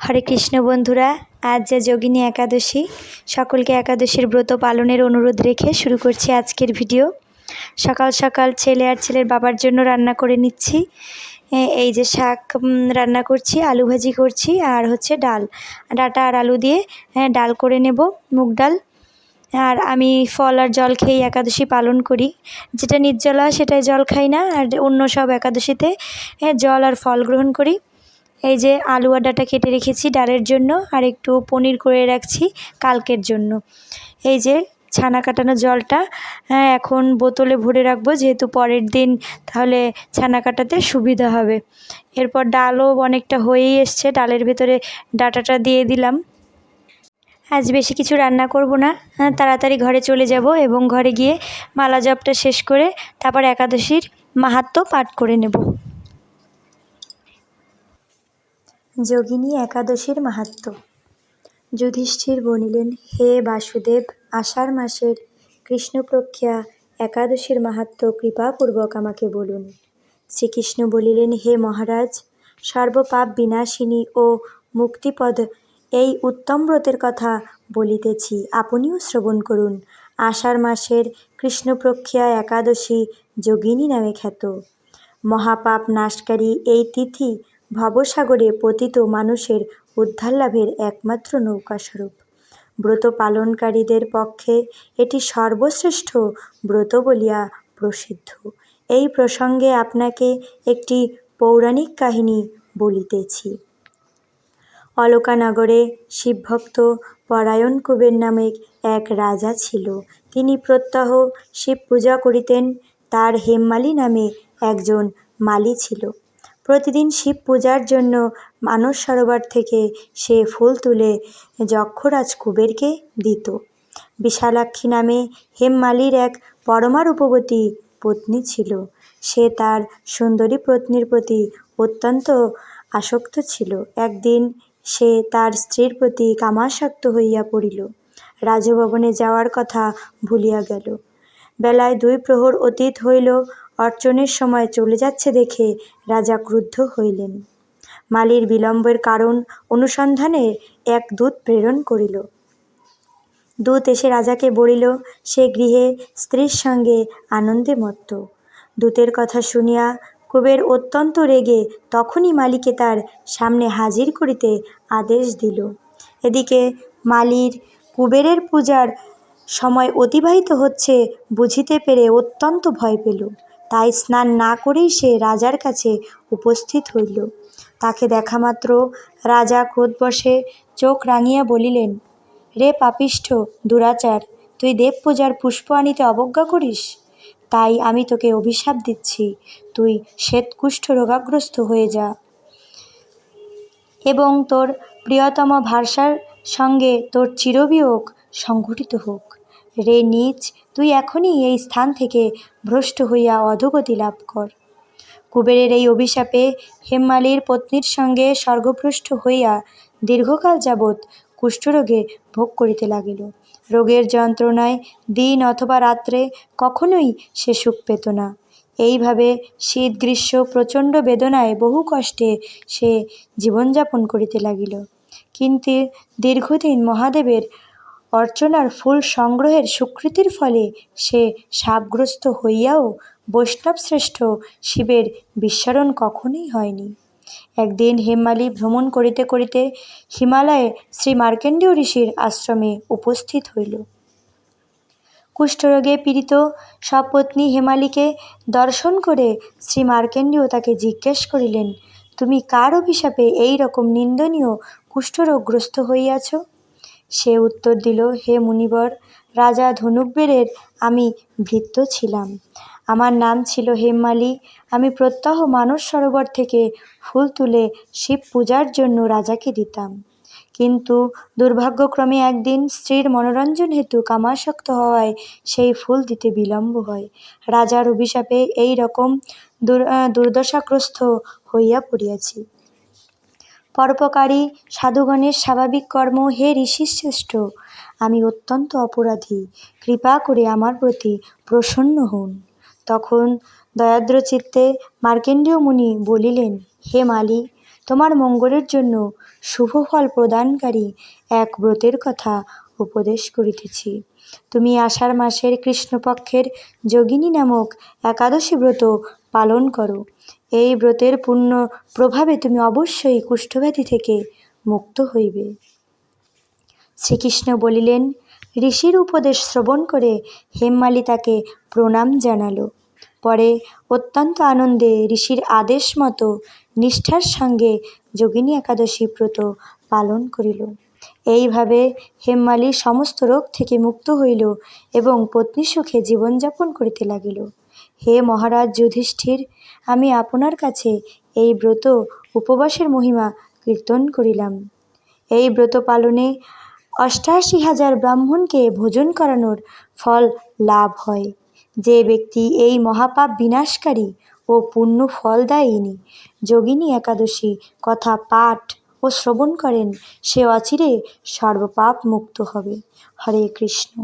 হরে কৃষ্ণ বন্ধুরা, আজ যা যোগিনী একাদশী, সকলকে একাদশীর ব্রত পালনের অনুরোধ রেখে শুরু করছি আজকের ভিডিও। সকাল সকাল ছেলে আর ছেলের বাবার জন্য রান্না করে নিচ্ছি। এই যে শাক রান্না করছি, আলু ভাজি করছি, আর হচ্ছে ডাল। ডাটা আর আলু দিয়ে ডাল করে নেব, মুগ ডাল। আর আমি ফল আর জল খেয়ে একাদশী পালন করি। যেটা নির্জলা সেটাই জল খাই না, আর অন্য সব একাদশীতে জল আর ফল গ্রহণ করি। এই যে আলু আর কেটে রেখেছি ডালের জন্য আর একটু পনির করে রাখছি কালকের জন্য। এই যে ছানা কাটানো জলটা হ্যাঁ এখন বোতলে ভরে রাখব যেহেতু পরের দিন তাহলে ছানা কাটাতে সুবিধা হবে। এরপর ডালও অনেকটা হয়েই এসছে ডালের ভেতরে ডাটাটা দিয়ে দিলাম। আজ বেশি কিছু রান্না করব না হ্যাঁ, তাড়াতাড়ি ঘরে চলে যাব এবং ঘরে গিয়ে মালা জপটা শেষ করে তারপর একাদশীর মাহাত্ম্য পাঠ করে নেব। যোগিনী একাদশীর মাহাত্ম্য যুধিষ্ঠির বলিলেন হে বাসুদেব, আষাঢ় মাসের কৃষ্ণপক্ষা একাদশীর মাহাত্ম্য কৃপাপূর্বক আমাকে বলুন শ্রীকৃষ্ণ বলিলেন, হে মহারাজ, সর্বপাপ বিনাশিনী ও মুক্তিপদ এই উত্তম ব্রতের কথা বলিতেছি, আপনিও শ্রবণ করুন। আষাঢ় মাসের কৃষ্ণপক্ষা একাদশী যোগিনী নামে খ্যাত। মহাপাপ নাশকারী এই তিথি ভবসাগরে পতিত মানুষের উদ্ধার লাভের একমাত্র নৌকাস্বরূপ। ব্রত পালনকারীদের পক্ষে এটি সর্বশ্রেষ্ঠ ব্রত বলিয়া প্রসিদ্ধ। এই প্রসঙ্গে আপনাকে একটি পৌরাণিক কাহিনী বলিতেছি। অলকানগরে শিবভক্ত পরায়ণ কুবের নামে এক রাজা ছিল। তিনি প্রত্যহ শিব পূজা করিতেন, তার হেমমালি নামে একজন মালি ছিল। প্রতিদিন শিব পূজার জন্য মানস সরোবর থেকে সে ফুল তুলে যক্ষরাজ কুবেরকে দিত। বিশালাক্ষী নামে হেমমালির এক পরমা রূপবতী পত্নী ছিল। সে তার সুন্দরী পত্নীর প্রতি অত্যন্ত আসক্ত ছিল। একদিন সে তার স্ত্রীর প্রতি কামাসক্ত হইয়া পড়িল। রাজভবনে যাওয়ার কথা ভুলিয়া গেল। বেলায় দুই প্রহর অতীত হইল অর্চনের সময় চলে যাচ্ছে দেখে রাজা ক্রুদ্ধ হইলেন। মালির বিলম্বের কারণ অনুসন্ধানে এক দূত প্রেরণ করিল। দূত এসে রাজাকে বলিল, সে গৃহে স্ত্রীর সঙ্গে আনন্দে মত্ত। দূতের কথা শুনিয়া কুবের অত্যন্ত রেগে তখনই মালিকে তার সামনে হাজির করিতে আদেশ দিল। এদিকে মালির কুবেরের পূজার সময় অতিবাহিত হচ্ছে বুঝিতে পেরে অত্যন্ত ভয় পেল। তাই স্নান না করেই সে রাজার কাছে উপস্থিত হইল। তাকে দেখা মাত্র রাজা ক্রোধবশে চোখ রাঙিয়া বলিলেন, রে পাপিষ্ঠ দুরাচার, তুই দেব পূজার পুষ্প আনিতে অবজ্ঞা করিস? তাই আমি তোকে অভিশাপ দিচ্ছি, তুই শ্বেতকুষ্ঠ রোগাগ্রস্ত হয়ে যা। এবং তোর প্রিয়তম ভাষার সঙ্গে তোর চিরবিয়োগ সংঘটিত হোক। রে নিচ, তুই এখনই এই স্থান থেকে ভ্রষ্ট হইয়া অধোগতি লাভ কর। কুবেরের এই অভিশাপে হেমমালির পত্নীর সঙ্গে স্বর্গভ্রষ্ট হইয়া দীর্ঘকাল যাবৎ কুষ্ঠরোগে ভোগ করিতে লাগিল। রোগের যন্ত্রণায় দিন অথবা রাত্রে কখনোই সে সুখ পেত না। এইভাবে শীত গ্রীষ্ম প্রচণ্ড বেদনায় বহু কষ্টে সে জীবনযাপন করিতে লাগিল। কিন্তু দীর্ঘদিন মহাদেবের অর্চনার ফুল সংগ্রহের স্বীকৃতির ফলে সে শাপগ্রস্ত হইয়াও বৈষ্ণবশ্রেষ্ঠ শিবের বিস্মরণ কখনোই হয়নি। একদিন হেমালি ভ্রমণ করিতে করিতে হিমালয়ে শ্রী মার্কেন্ডীয় ঋষির আশ্রমে উপস্থিত হইল। কুষ্ঠরোগে পীড়িত সপত্নী হেমালিকে দর্শন করে শ্রী মার্কেন্ডীয় তাকে জিজ্ঞেস করিলেন, তুমি কার অভিশাপে এই রকম নিন্দনীয় কুষ্ঠরোগগ্রস্ত হইয়াছ? সে উত্তর দিল, হে মুনিবর, রাজা ধনুকবেরের আমি ভৃত্য ছিলাম। আমার নাম ছিল হেমমালি। আমি প্রত্যহ মানস সরোবর থেকে ফুল তুলে শিব পূজার জন্য রাজাকে দিতাম। কিন্তু দুর্ভাগ্যক্রমে একদিন স্ত্রীর মনোরঞ্জন হেতু কামাসক্ত হওয়ায় সেই ফুল দিতে বিলম্ব হয়। রাজার অভিশাপে এই রকম দুর, দুর্দশাগ্রস্ত হইয়া পড়িয়াছি। পরোপকারী সাধুগণের স্বাভাবিক কর্ম হে ঋষিশ্রেষ্ঠ আমি অত্যন্ত অপরাধী, কৃপা করে আমার প্রতি প্রসন্ন হন তখন দয়াদ্র চিত্তে মার্কেন্ডীয় মুনি বলিলেন, হে মালি তোমার মঙ্গলের জন্য শুভ ফল প্রদানকারী এক ব্রতের কথা উপদেশ করিতেছি। তুমি আষাঢ় মাসের কৃষ্ণপক্ষের যোগিনী নামক একাদশী ব্রত পালন করো। এই ব্রতের পূর্ণ প্রভাবে তুমি অবশ্যই কুষ্ঠব্যাধি থেকে মুক্ত হইবে। শ্রীকৃষ্ণ বলিলেন, ঋষির উপদেশ শ্রবণ করে হেমমালি তাকে প্রণাম জানালো। পরে অত্যন্ত আনন্দে ঋষির আদেশ মতো নিষ্ঠার সঙ্গে যোগিনী একাদশী ব্রত পালন করিল। এইভাবে হেমমালি সমস্ত রোগ থেকে মুক্ত হইল এবং পত্নী সুখে জীবনযাপন করিতে লাগিল। হে মহারাজ যুধিষ্ঠির, আমি আপনার কাছে এই ব্রত উপবাসের মহিমা কীর্তন করিলাম। এই ব্রত পালনে অষ্টাশি হাজার ব্রাহ্মণকে ভোজন করানোর ফল লাভ হয়। যে ব্যক্তি এই মহাপাপ বিনাশকারী ও পূর্ণ ফলদায়িনী যোগিনী একাদশী কথা পাঠ ও শ্রবণ করেন, সে অচিরে সর্বপাপ মুক্ত হবে। হরে কৃষ্ণ।